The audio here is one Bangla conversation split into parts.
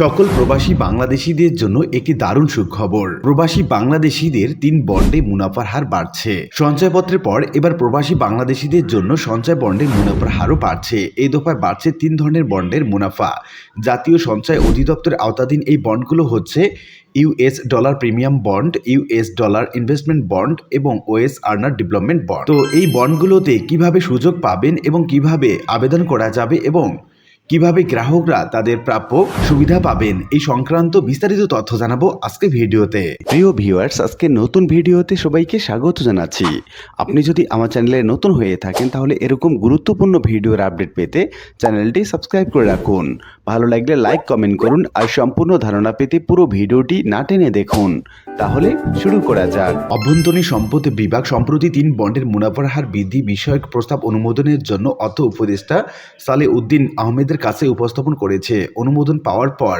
সকল প্রবাসী বাংলাদেশিদের জন্য একটি দারুণ সুখবর। প্রবাসী বাংলাদেশিদের তিন বন্ডে মুনাফার হার বাড়ছে। সঞ্চয়পত্রের পর এবার প্রবাসী বাংলাদেশিদের জন্য সঞ্চয় বন্ডের মুনাফার হারও বাড়ছে। এই দফায় বাড়ছে তিন ধরনের বন্ডের মুনাফা। জাতীয় সঞ্চয় অধিদপ্তরের আওতাধীন এই বন্ডগুলো হচ্ছে US dollar premium bond US dollar investment bond এবং ওএস আর্নার ডেভেলপমেন্ট বন্ড। তো এই বন্ডগুলোতে কীভাবে সুযোগ পাবেন এবং কীভাবে আবেদন করা যাবে এবং কীভাবে গ্রাহকরা তাদের প্রাপ্য সুবিধা পাবেন এই সংক্রান্ত বিস্তারিত তথ্য জানাব আজকে ভিডিওতে। প্রিয় ভিউয়ার্স আজকে নতুন ভিডিওতে সবাইকে স্বাগত জানাচ্ছি। আপনি যদি আমার চ্যানেলে নতুন হয়ে থাকেন তাহলে এরকম গুরুত্বপূর্ণ ভিডিওর আপডেট পেতে চ্যানেলটি সাবস্ক্রাইব করে রাখুন। ভালো লাগলে লাইক কমেন্ট করুন আর সম্পূর্ণ ধারণা পেতে পুরো ভিডিওটি না টেনে দেখুন। তাহলে শুরু করা যাক। অভ্যন্তরীণ সম্পদ বিভাগ সম্প্রতি তিন বন্ডের মুনাফার হার বৃদ্ধি বিষয়ক প্রস্তাব অনুমোদনের জন্য অর্থ উপদেষ্টা সালে উদ্দিন আহমেদের কাছে উপস্থাপন করেছে। অনুমোদন পাওয়ার পর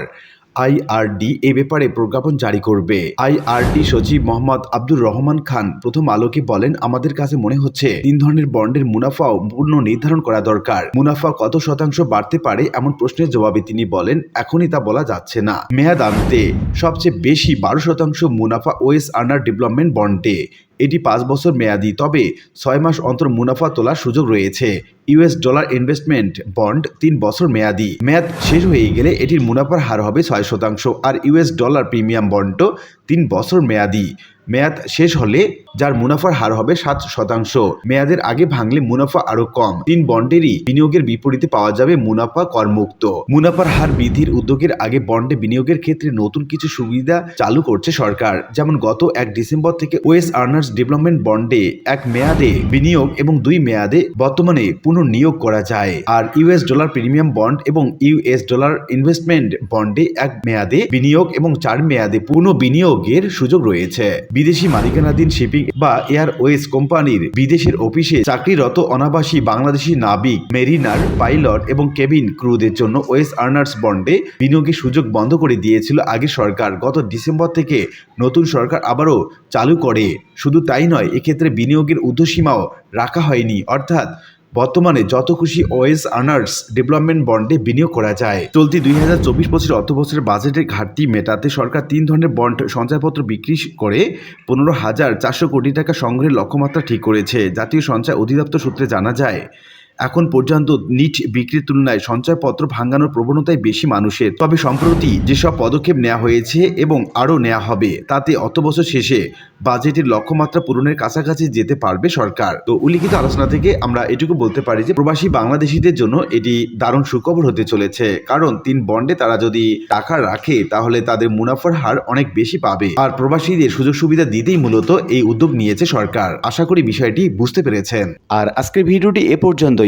আইআরডি এ ব্যাপারে প্রজ্ঞাপন জারি করবে। আইআরডি সচিব মোহাম্মদ আব্দুর রহমান খান প্রথম আলোকে বলেন, আমাদের কাছে মনে হচ্ছে তিন ধরনের বন্ডের মুনাফাও পূর্ণ নির্ধারণ করা দরকার। মুনাফা কত শতাংশ বাড়তে পারে এমন প্রশ্নের জবাবে তিনি বলেন, এখনই তা বলা যাচ্ছে না। মেয়াদ আনতে সবচেয়ে বেশি বারো শতাংশ মুনাফা ওয়েস আর্নার ডেভেলপমেন্ট বন্ডে। এটি পাঁচ বছর মেয়াদি, তবে ছয় মাস অন্তর মুনাফা তোলার সুযোগ রয়েছে। ইউএস ডলার ইনভেস্টমেন্ট বন্ড তিন বছর মেয়াদি। মেয়াদ শেষ হয়ে গেলে এটির মুনাফার হার হবে ছয় শতাংশ, আর ইউএস ডলার প্রিমিয়াম বন্ডও তিন বছর মেয়াদি। মেয়াদ শেষ হলে যার মুনাফার হার হবে সাত শতাংশ। মেয়াদের আগে ভাঙলে মুনাফা আরও কম। তিন বন্ডেরই বিনিয়োগের বিপরীতে পাওয়া যাবে মুনাফা করমুক্ত। মুনাফার হার বৃদ্ধির উদ্যোগের আগে বন্ডে বিনিয়োগের ক্ষেত্রে নতুন কিছু সুবিধা চালু করছে সরকার। যেমন গত এক ডিসেম্বর থেকে ওয়েস আর্নার্স ডেভেলপমেন্ট বন্ডে এক মেয়াদে বিনিয়োগ এবং দুই মেয়াদে বর্তমানে পুনর্নিয়োগ করা যায়। আর ইউএস ডলার প্রিমিয়াম বন্ড এবং ইউএস ডলার ইনভেস্টমেন্ট বন্ডে এক মেয়াদে বিনিয়োগ এবং চার মেয়াদে পুনঃ বিনিয়োগের সুযোগ রয়েছে। বিদেশি মালিকানাধীন শিপিং বা এয়ার এয়ারওয়েজ কোম্পানির বিদেশের অফিসে চাকরিরত অনাবাসী বাংলাদেশি নাবিক, মেরিনার, পাইলট এবং কেবিন ক্রুদের জন্য ওয়েস আর্নার্স বন্ডে বিনিয়োগের সুযোগ বন্ধ করে দিয়েছিল আগের সরকার। গত ডিসেম্বর থেকে নতুন সরকার আবারও চালু করে। শুধু তাই নয়, এক্ষেত্রে বিনিয়োগের ঊর্ধ্বসীমাও রাখা হয়নি। অর্থাৎ বর্তমানে যত খুশি ওএস আনার্স ডেভেলপমেন্ট বন্ডে বিনিয়োগ করা যায়। চলতি দুই হাজার চব্বিশ বছরের অর্থ বছরের বাজেটের ঘাটতি মেটাতে সরকার তিন ধরনের বন্ড সঞ্চয়পত্র বিক্রি করে পনেরো হাজার চারশো কোটি টাকা সংগ্রহের লক্ষ্যমাত্রা ঠিক করেছে। জাতীয় সঞ্চয় অধিদপ্তর সূত্রে জানা যায় এখন পর্যন্ত নিট বিক্রির তুলনায় সঞ্চয়পত্র ভাঙানোর প্রবণতাই বেশি মানুষের। তবে সম্প্রতি যেসব পদক্ষেপ নেওয়া হয়েছে এবং আরও নেওয়া হবে, তাতে অত বছর শেষে বাজেটের লক্ষ্যমাত্রা পূরণের কাছাকাছি যেতে পারবে সরকার। তো উল্লিখিত আলোচনা থেকে আমরা এটুকু বলতে পারি যে, প্রবাসী বাংলাদেশিদের জন্য এটি দারুণ সুখবর হতে চলেছে। কারণ তিন বন্ডে তারা যদি টাকা রাখে, তাহলে তাদের মুনাফার হার অনেক বেশি পাবে। আর প্রবাসীদের সুযোগ সুবিধা দিতেই মূলত এই উদ্যোগ নিয়েছে সরকার। আশা করি বিষয়টি বুঝতে পেরেছেন। আর আজকের ভিডিওটি এ পর্যন্তই।